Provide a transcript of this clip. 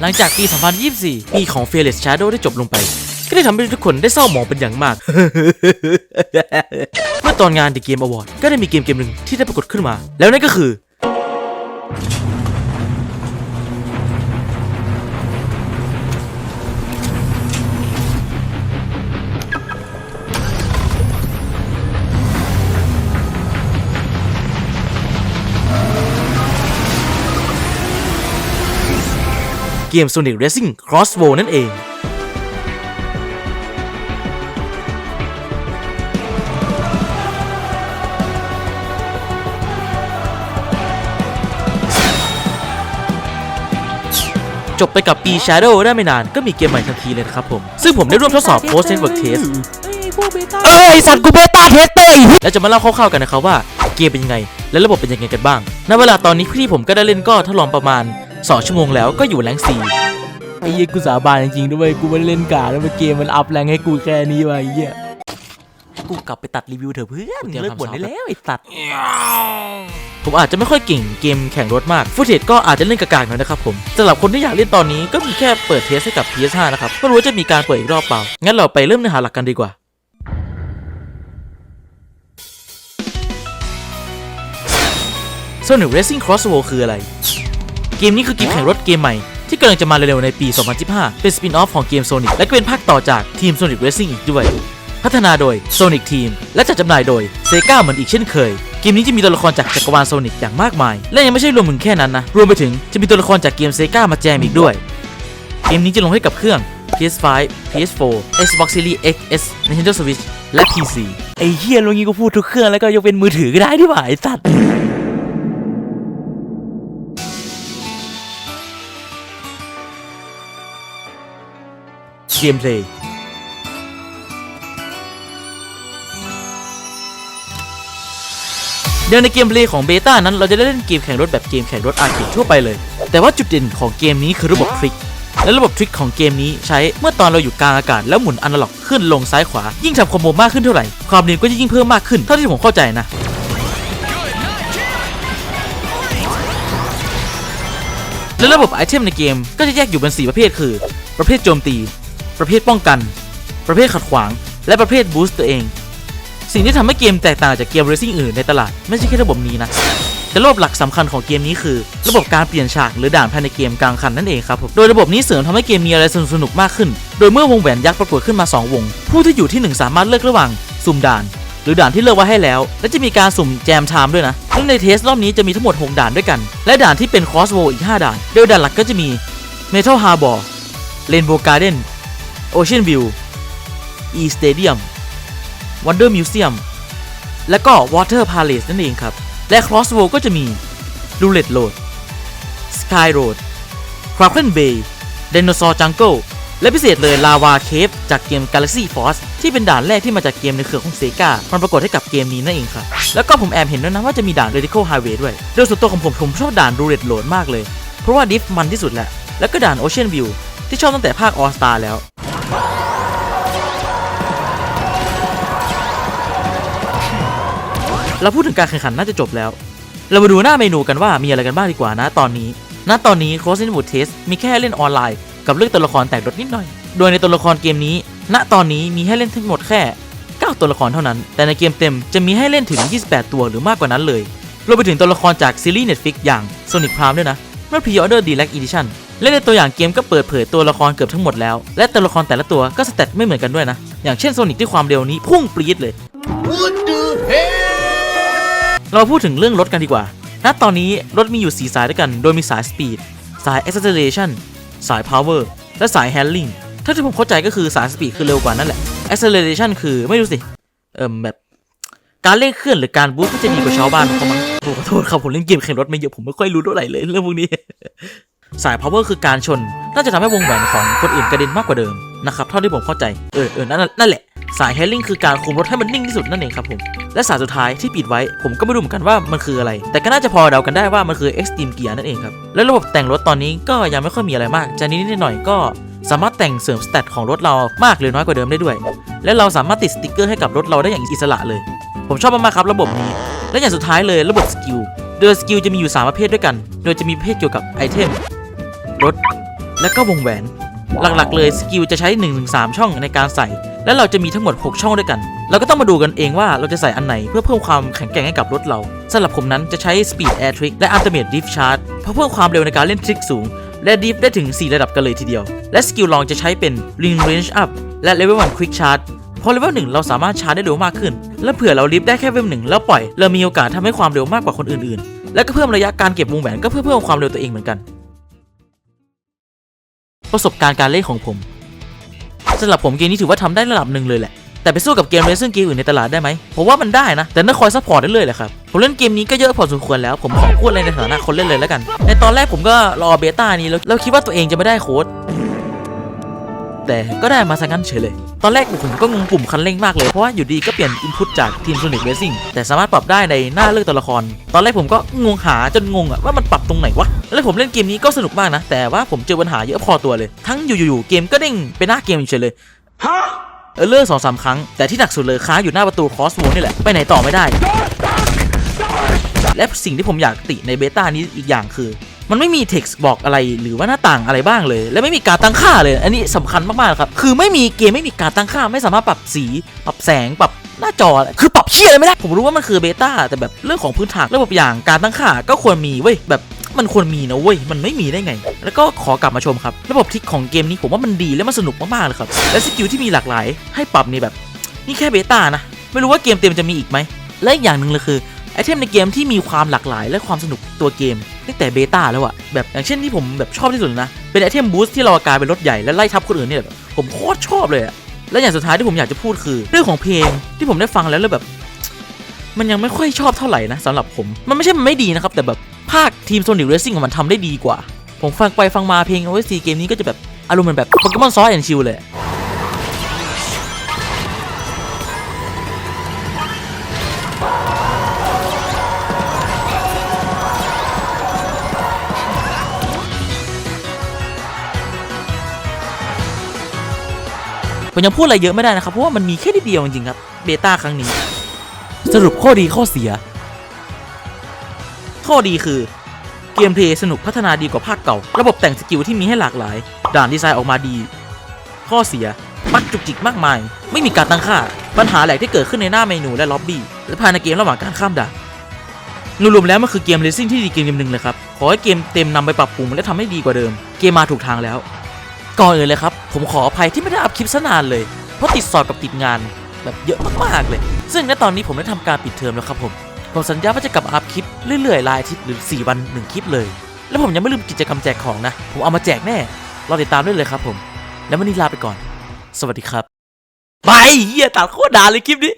หลังจากปี 2024 ปีของ Fearless Shadow ได้จบลงไป ก็ได้ทำให้ทุกคนได้เศร้าหมองเป็นอย่างมาก เมื่อตอนงาน The Game Award ก็ได้มีเกมเกมหนึ่งที่ได้ปรากฏขึ้นมา แล้วนั่นก็คือ เกม Sonic Racing Crossbow นั่นเองจบไปกับปี Shadow ได้ไม่นานก็มีเกมใหม่ทันทีเลยนะครับผม ซึ่งผมได้ร่วมทดสอบ Post Network Test เอ้ยสัตว์กูเบต้าเทสเตอร์แล้วจะมาเล่าคร่าวๆกันนะครับว่าเกมเป็นยังไง และระบบเป็นยังไงกันบ้าง ณ เวลาตอนนี้ที่ผมก็ได้เล่นก็ทดลองประมาณ 2ชั่วโมงแล้วก็อยู่แรงสี่ไอ้เหี้ยกูสาบานจริงๆด้วยกูไม่ได้เล่นกาแล้วเกมมันอัพแรงให้กูแค่นี้วะไอ้เหี้ยกูกลับไปตัดรีวิวเถอะเพื่อนเลิกบ่นได้แล้วไอ้สัตว์ผมอาจจะไม่ค่อยเก่งเกมแข่งรถมาก ฟุตเทจก็อาจจะเล่นกากๆหน่อยนะครับผมสำหรับคนที่อยากเล่นตอนนี้ก็มีแค่เปิดเทสให้กับ PS5 นะครับไม่รู้ว่าจะมีการเปิดอีกรอบเปล่า งั้นเราไปเริ่มเนื้อหาหลักกันดีกว่า Sonic Racing Crossbow คืออะไร เกมนี้คือเกมแข่งรถเกมใหม่ ที่กำลังจะมาเร็วๆในปี 2015 เป็นสปินออฟของเกม Sonic และเป็นภาคต่อจากทีม Sonic Racing อีกด้วย พัฒนาโดย Sonic Team และจัดจำหน่ายโดย Sega เหมือนอีกเช่นเคย เกมนี้จะมีตัวละครจากจักรวาล Sonic อย่างมากมาย และยังไม่ใช่รวมถึงแค่นั้นนะ รวมไปถึงจะมีตัวละครจากเกม Sega มาแจมอีกด้วย เกมนี้จะลงให้กับเครื่อง PS5 PS4 Xbox Series XS Nintendo Switch และ PC ไอ้เหี้ยลงงี้กูพูดทุกเครื่องแล้วก็ยกเป็นมือถือก็ได้ที่หว่าไอ้สัตว์ เกมเพลย์เดี๋ยวในเกมเพลย์ของเบต้านั้นเราจะได้เล่นเกมแข่งรถแบบเกมแข่งรถอาร์เคดทั่วไปเลย แต่ว่าจุดเด่นของเกมนี้คือระบบทริกและระบบทริกของเกมนี้ใช้เมื่อตอนเราอยู่กลางอากาศแล้วหมุนอนาล็อกขึ้นลงซ้ายขวา ยิ่งทำคอมโบมากขึ้นเท่าไหร่ ความเร็วก็จะยิ่งเพิ่มมากขึ้น เท่าที่ผมเข้าใจนะและระบบไอเทมในเกมก็จะแยกอยู่เป็น 4 ประเภทคือ ประเภทโจมตี ประเภทป้องกัน ประเภทขัดขวาง และประเภทบูสต์ตัวเอง สิ่งที่ทำให้เกมแตกต่างจากเกมเรซิ่งอื่นในตลาดไม่ใช่แค่ระบบนี้นะแต่ระบบหลักสำคัญของเกมนี้คือ ระบบการเปลี่ยนฉากหรือด่านภายในเกมกลางคันนั่นเองครับผมโดยระบบนี้เสริมทำให้เกมมีอะไรสนุกมากขึ้น โดยเมื่อวงแหวนยักษ์ปรากฏขึ้นมา 2 วง ผู้ที่อยู่ที่ 1 สามารถเลือกระหว่างสุ่มด่าน หรือด่านที่เลือกไว้ให้แล้ว และจะมีการสุ่มแจมไทม์ด้วยนะซึ่งในเทสรอบนี้จะมีทั้งหมด 6 ด่านด้วยกัน และด่านที่เป็นคอสโวอีก 5 ด่าน โดยด่านหลักก็จะมี Metal Harbor Rainbow Garden Ocean View E Stadium Wonder Museum และก็ Water Palace นั่นเองครับ และ Crossroad ก็จะมี Roulette Road Sky Road Kraken Bay Dinosaur Jungle และพิเศษเลย Lava Cave จากเกม Galaxy Force ที่เป็นด่านแรกที่มาจากเกมในเครือของ Sega มันปรากฏให้กับเกมนี้นั่นเองครับ แล้วก็ผมแอบเห็นด้วยนะว่าจะมีด่าน Radical Highway ด้วย โดยส่วนตัวของผมผมชอบด่าน Roulette Road มากเลย เพราะว่าดิฟมันที่สุดแหละ แล้วก็ด่าน Ocean View ที่ชอบตั้งแต่ภาค All Star แล้ว เราพูดถึงการแข่งขันน่าจะจบแล้ว เรามาดูหน้าเมนูกันว่ามีอะไรกันบ้างดีกว่านะตอนนี้ ณ ตอนนี้ Cross Inwood Test มีแค่เล่นออนไลน์ กับเลือกตัวละครแตกรถนิดหน่อย โดยในตัวละครเกมนี้ ณ ตอนนี้มีให้เล่นทั้งหมดแค่ 9 ตัวละครเท่านั้น แต่ในเกมเต็มจะมีให้เล่นถึง 28 ตัวหรือมากกว่านั้นเลยรวมไปถึงตัวละครจากซีรีส์ Netflix อย่าง Sonic Prime ด้วยนะ เมื่อ Pre-order Deluxe Edition และในตัวอย่างเกมก็เปิดเผยตัวละครเกือบทั้งหมดแล้ว และตัวละครแต่ละตัวก็สเตตไม่เหมือนกันด้วยนะ อย่างเช่นโซนิกที่ความเร็วนี้พุ่งปรี๊ดเลย เราพูดถึงเรื่องรถกันดีกว่า ณ ตอนนี้รถมีอยู่ 4 สายด้วยกัน โดยมีสาย Speed สาย Acceleration สาย Power และสาย Handling ถ้าที่ผมเข้าใจก็คือสาย Speed คือเร็วกว่านั่นแหละ Acceleration คือไม่รู้สิ เอิ่มแบบ การเร่งเคลื่อนหรือการบูสต์ก็จะดีกว่าชาวบ้านเขามั้งโอ้ขอโทษครับผมเล่นเกมแข่งรถไม่เยอะผมไม่ค่อยรู้เท่าไหร่เลยเรื่องพวกนี้ สาย power คือการชน น่าจะทำให้วงแหวนของคนอื่นกระเด็นมากกว่าเดิมนะครับเท่าที่ผมเข้าใจ เออเออนั่นนั่นแหละ สาย handling คือการคุมรถให้มันนิ่งที่สุดนั่นเองครับผม และสายสุดท้ายที่ปิดไว้ ผมก็ไม่รู้เหมือนกันว่ามันคืออะไร แต่ก็น่าจะพอเดากันได้ว่ามันคือ extreme gear นั่นเองครับ และระบบแต่งรถตอนนี้ก็ยังไม่ค่อยมีอะไรมาก จะนิดๆหน่อยๆก็สามารถแต่งเสริมสเตตของรถเรามากหรือน้อยกว่าเดิมได้ด้วย และเราสามารถติดสติกเกอร์ให้กับรถเราได้อย่างอิสระเลย ผมชอบมากๆครับระบบนี้ และอย่างสุดท้ายเลยระบบสกิล โดยสกิลจะมีอยู่ 3 ประเภทด้วยกัน โดยจะมีประเภทเกี่ยวกับไอเทม รถ และก็วงแหวน หลักๆเลยสกิลจะใช้ 1-3 ช่องในการใส่ และเราจะมีทั้งหมด 6 ช่องด้วยกัน เราก็ต้องมาดูกันเองว่าเราจะใส่อันไหนเพื่อเพิ่มความแข็งแกร่งให้กับรถเราสำหรับผมนั้นจะใช้ Speed Air Trick และ Ultimate Drift Charge เพราะเพิ่มความเร็วในการเล่นทริกสูง และดิฟได้ถึง 4 ระดับกันเลยทีเดียว และสกิลลองจะใช้เป็น Ring Range Up และ Level 1 Quick Charge พอเลเวลหนึ่งเราสามารถชาร์จได้เร็วมากขึ้น และเผื่อเราลิฟได้แค่เลเวลหนึ่งแล้วปล่อย เรามีโอกาสทำให้ความเร็วมากกว่าคนอื่นๆ และก็เพิ่มระยะการเก็บวงแหวนก็เพื่อเพิ่มความเร็วตัวเองเหมือนกัน ประสบการณ์การเล่นของผมสำหรับผมเกมนี้ถือว่าทำได้ระดับหนึ่งเลยแหละ แต่ไปสู้กับเกมเรซึ่งเกมอื่นในตลาดได้ไหมผมว่ามันได้นะ แต่น่าคอยซัพพอร์ตได้เลยแหละครับผมเล่นเกมนี้ก็เยอะพอสมควรแล้ว ผมขอพูดอะไรในฐานะคนเล่นเลยแล้วกัน ในตอนแรกผมก็รอเบต้านี้แล้วแล้วคิดว่าตัวเองจะไม่ได้โค้ด แต่ก็ได้มาซะงั้นเฉยเลย ตอนแรกผมก็งงปุ่มคันเร่งมากเลย เพราะว่าอยู่ดีก็เปลี่ยนอินพุตจากทีม Sonic Racing แต่สามารถปรับได้ในหน้าเลือกตัวละคร ตอนแรกผมก็งงหาจนงงอะว่ามันปรับตรงไหนวะ แล้วผมเล่นเกมนี้ก็สนุกมากนะ แต่ว่าผมเจอปัญหาเยอะพอตัวเลย ทั้งอยู่ๆเกมก็เด้งไปหน้าเกมเฉยเลยเออเลอร์สองสามครั้ง แต่ที่หนักสุดเลยค้างอยู่หน้าประตูคอสโวนี่แหละไปไหนต่อไม่ได้และสิ่งที่ผมอยากติในเบต้านี้อีกอย่างคือ มันไม่มี text บอกอะไรหรือว่าหน้าต่างอะไรบ้างเลย และไม่มีการตั้งค่าเลย อันนี้สำคัญมากๆครับคือไม่มีเกมไม่มีการตั้งค่า ไม่สามารถปรับสี ปรับแสงปรับหน้าจอคือปรับเชี่ยอะไรไม่ได้ ผมรู้ว่ามันคือเบต้าแต่แบบเรื่องของพื้นฐานระบบอย่างการตั้งค่าก็ควรมีเว้ยแบบมันควรมีนะเว้ย มันไม่มีได้ไง แล้วก็ขอกลับมาชมครับ ระบบทิกของเกมนี้ผมว่ามันดีและมันสนุกมากๆเลยครับ และสกิลที่มีหลากหลาย ให้ปรับนี่แบบ นี่แค่เบต้านะ ไม่รู้ว่าเกมเต็มจะมีอีกไหม และอีกอย่างหนึ่งเลยคือไอเทมในเกมที่มีความหลากหลาย และความสนุกตัวเกม ตั้งแต่เบต้าแล้วอะแบบอย่างเช่นที่ผมแบบชอบที่สุดนะ เป็นไอเทมบูสต์ที่เรากลายเป็นรถใหญ่และไล่ทับคนอื่นเนี่ยแบบผมโคตรชอบเลยอะและอย่างสุดท้ายที่ผมอยากจะพูดคือ เรื่องของเพลงที่ผมได้ฟังแล้วแล้วแบบ มันยังไม่ค่อยชอบเท่าไหร่นะสำหรับผมมันไม่ใช่มันไม่ดีนะครับแต่แบบภาคทีมโซนิ c เรซิ่งของมันทำได้ดีกว่า ผมฟังไปฟังมาเพลง OST เกมนี้ก็จะแบบอารมณ์เหมือนแบบโปเกมอนซอสแอนชิลเลย ผมยังพูดอะไรเยอะไม่ได้นะครับ เพราะว่ามันมีแค่นิดเดียวจริงๆครับเบต้าครั้งนี้ สรุปข้อดีข้อเสีย ข้อดีคือเกมเพลย์สนุกพัฒนาดีกว่าภาคเก่า ระบบแต่งสกิลที่มีให้หลากหลาย ด่านดีไซน์ออกมาดี ข้อเสียปักจุกจิกมากมาย ไม่มีการตั้งค่า ปัญหาแหลกที่เกิดขึ้นในหน้าเมนูและล็อบบี้และภายในเกมระหว่างการข้ามด่านรวมๆแล้วมันคือเกมเรซิ่งที่ดีเกมหนึ่งเลยครับ ขอให้เกมเต็มนำไปปรับปรุงและทำให้ดีกว่าเดิม เกมมาถูกทางแล้ว ก่อนอื่นเลยครับ ผมขออภัยที่ไม่ได้อัพคลิปซะนานเลย เพราะติดสอบกับติดงานแบบเยอะมากๆเลย ซึ่งณตอนนี้ผมได้ทำการปิดเทอมแล้วครับผมผมสัญญาว่าจะกลับอัพคลิปเรื่อยๆรายอาทิตย์หรือ 4 วัน 1 คลิปเลย แล้วผมยังไม่ลืมกิจกรรมแจกของนะ ผมเอามาแจกแน่รอติดตามได้เลยครับผม แล้ววันนี้ลาไปก่อน สวัสดีครับ ไปเฮียตัดโคตรด่าเลยคลิปนี้